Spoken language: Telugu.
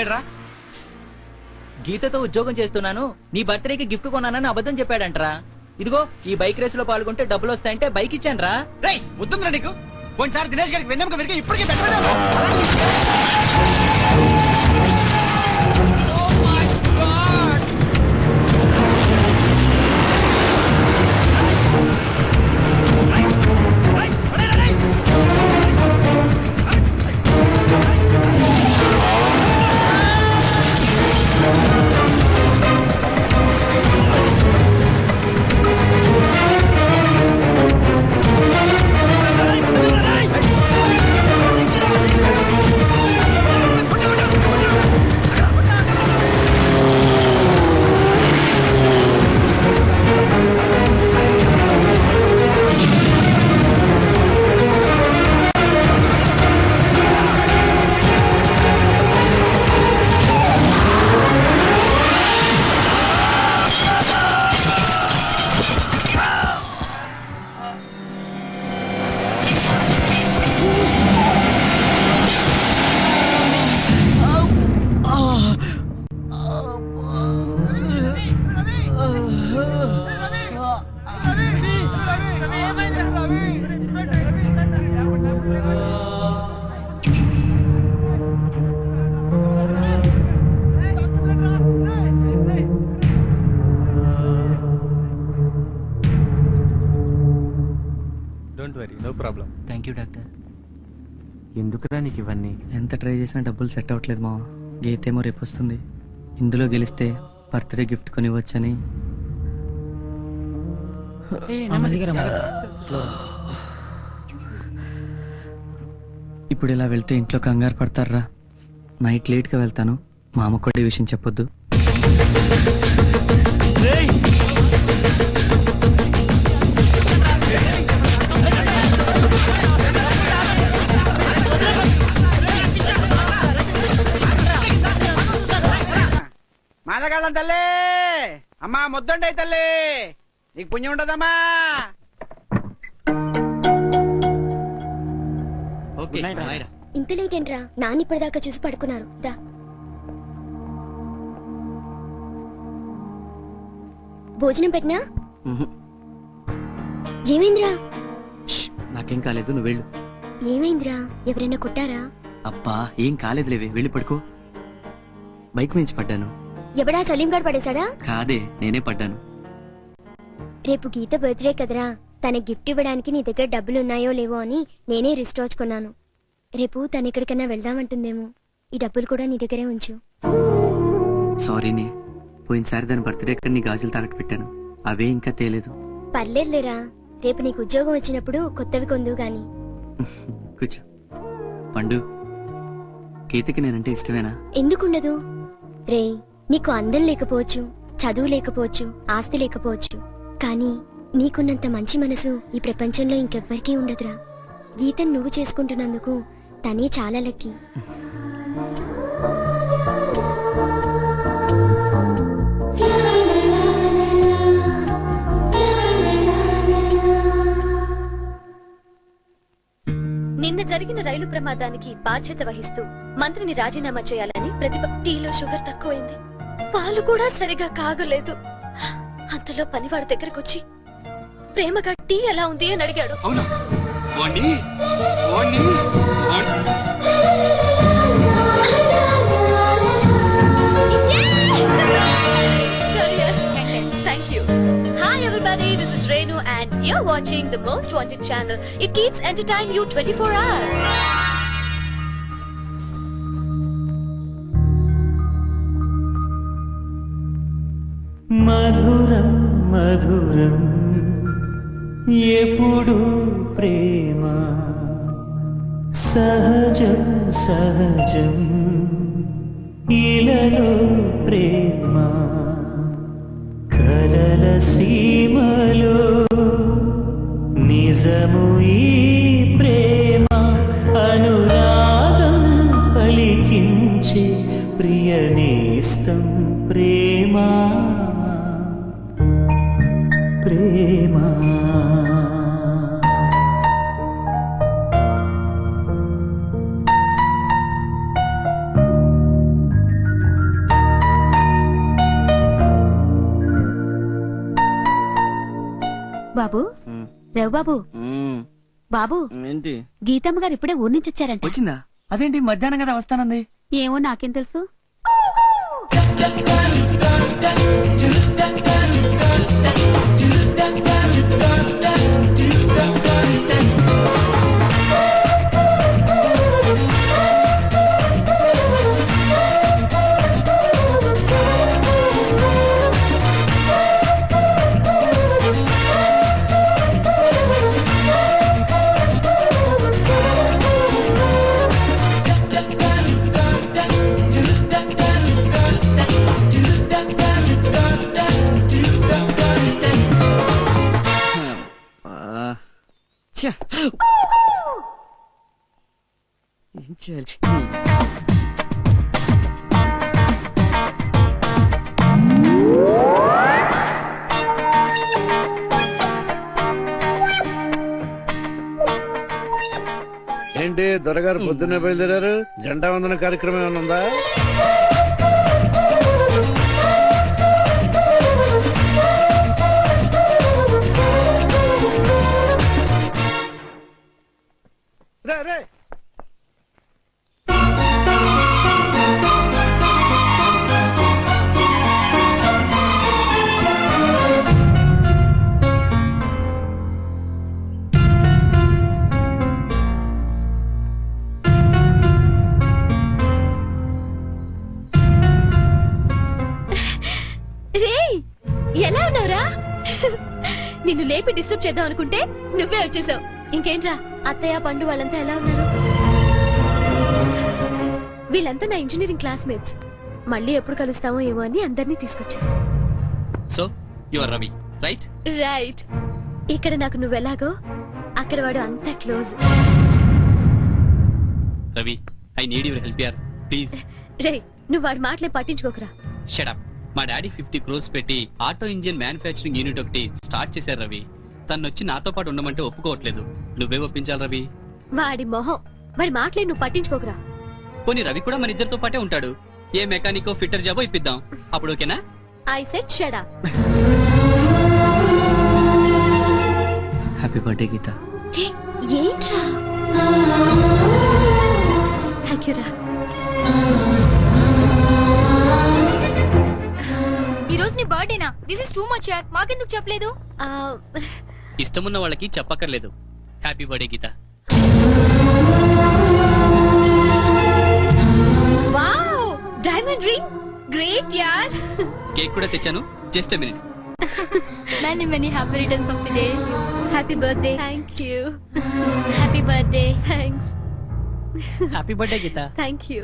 నువ్వేడ్రా గీతతో ఉద్యోగం చేస్తున్నాను నీ బర్త్డేకి గిఫ్ట్ కొన్నానని అబద్ధం చెప్పాడంట్రా. ఇదిగో ఈ బైక్ రేస్లో పాల్గొంటే డబ్బులు వస్తాయంటే బైక్ ఇచ్చానురా. రేయ్ ముద్దుందిరా నీకు? పోయినసారి దినేష్ గారికి వెన్నెముక విరిగి ఇప్పటికే పెట్టలేదు థ్యాంక్ యూ డాక్టర్ ఎందుకురా నీకు ఇవన్నీ? ఎంత ట్రై చేసినా డబ్బులు సెట్ అవ్వట్లేదు మా గీత ఏమో రేపు వస్తుంది. ఇందులో గెలిస్తే బర్త్డే గిఫ్ట్ కొనివ్వచ్చని. ఇప్పుడు ఇలా వెళ్తే ఇంట్లో కంగారు పడతారా? నైట్ లేట్గా వెళ్తాను. మా అమ్మ కూడా ఈ విషయం చెప్పొద్దు. మాదగాళ్ళం తల్లి. అమ్మా ముద్దండి తల్లి. నీకు పుణ్యం ఉండదమ్మా. ఓకే ఇంత లేట్ ఏంట్రా? నాన్న ఇప్పటిదాకా చూసి పడుకున్నారు. దా. భోజనం పెట్టినా? ఏమైందిరా? నాకేం కాలేదు నువ్వు వెళ్ళు. ఏమైందిరా? ఎవరైనా కొట్టారా? అబ్బా ఏం కాలేదులేవే వెళ్ళి పడుకో. బైక్ మించి పడ్డాను. ఎవడా సలీం గారు పడేశాడా? కాదే నేనే పడ్డాను. రేపు గీత బర్త్డే కదరా. తన గిఫ్ట్ ఇవ్వడానికి నీ దగ్గర డబ్బులు ఉన్నాయో లేవో అని నేనే రిస్ట్ వాచ్ కొన్నాను. రేపు తను ఎక్కడికైనా వెళ్దామంటుందేమో. ఈ డబ్బులు కూడా నీ దగ్గరే ఉంచు. సారీనే పోయినసారి దాని బర్త్డే అక్కడ నీ గాజులు తాకట్టు పెట్టాను అవే ఇంకా తేలేదు. పర్లేదులేరా. రేపు నీకు ఉద్యోగం వచ్చినప్పుడు కొత్తవి కొందు గాని. కూర్చో. పండు గీతకి నేనంటే ఇష్టమేనా? ఎందుకుండదు? రే నీకు అందం లేకపోవచ్చు చదువు లేకపోవచ్చు ఆస్తి లేకపోవచ్చు. కానీ నీకున్నంత మంచి మనసు ఈ ప్రపంచంలో ఇంకెవ్వరికీ ఉండదురా. గీతను నువ్వు చేసుకుంటున్నందుకు తనే చాలా లక్కీ. నిన్న జరిగిన రైలు ప్రమాదానికి బాధ్యత వహిస్తూ మంత్రిని రాజీనామా చేయాలని ప్రతిభ టీలో షుగర్ తక్కువైంది. పాలు కూడా సరిగా కాగలేదు అంతలో పనివాడి దగ్గరకొచ్చి ప్రేమగా టీ ఎలా ఉంది అని అడిగాడు అవునా and you're watching the most wanted channel. It keeps entertaining you 24 hours. మధురం మధురం ఎప్పుడు ప్రేమ? సహజం సహజం ఇలలో ప్రేమ. కలల సీమలో నిజము ఈ ప్రేమ. అనురాగం పలికించే ప్రియనేస్తం ప్రేమ. ప్రేమ బాబు రేవు బాబు బాబు ఏంటి గీతమ్మ గారు ఇప్పుడే ఊరి నుంచి వచ్చారంట వచ్చిందా అదేంటి మధ్యాహ్నం కదా వస్తానంది ఏమో నాకేం తెలుసు ఏం చేయాలి? ఏంటి దొరగారు పొద్దున్నే బయలుదేరారు? జెండా వందన కార్యక్రమం ఏమైనా ఉందా? రే, ఎలా ఉన్నావురా? నిన్ను లేపి డిస్టర్బ్ చేద్దాం అనుకుంటే నువ్వే వచ్చేసావు. ఇంకేంట్రా? అత్తయ్య పండు వాళ్ళంతా ఎలా ఉన్నారు? వీళ్ళంతా నా ఇంజనీరింగ్ క్లాస్మేట్స్. మళ్ళీ ఎప్పుడు కలుస్తామో ఏమో అని అందరినీ తీసుకొచ్చాను so your Ravi right right ఇక్కడ నాకు నువ్వెలాగో అక్కడ వాడు అంత close. Ravi I need your help యార్ ప్లీజ్ రే నువ్వు వాడి మాటలే పట్టించుకోకరా. షడప్ మా డాడీ ఫిఫ్టీ క్రోర్స్ పెట్టి ఆటో ఇంజిన్ మ్యానుఫ్యాక్చరింగ్ యూనిట్ ఒకటి స్టార్ట్ చేశారు రవి తను వచ్చి నాతో పాటు ఉండమంటే ఒప్పుకోవట్లేదు. నువ్వే ఒప్పించాలి రవి. వాడి మొహం. వాడి మాటలే నువ్వు పట్టించుకోకరా. పోనీ రవి కూడా మన ఇద్దరితో పాటే ఉంటాడు. ఏ మెకానికో ఫిట్టర్ జాబో ఇప్పిద్దాం. అప్పుడు ఓకేనా? I said shut up happy birthday Geetha ఏంట్రా? థ్యాంక్ యూ రా. ఈ రోజు నీ బర్త్డేనా దిస్ ఇస్ టూ మచ్ యార్. మాకెందుకు చెప్పలేదు? ఆ, ఇష్టమున్న వాళ్ళకి చెప్పక్కర్లేదు. Happy birthday Geetha. Wow! Diamond ring great యార్ కేక్ కూడా తెచ్చాను. Just minute many many happy returns of the day happy birthday thank you happy birthday thanks happy birthday Geetha. Thank you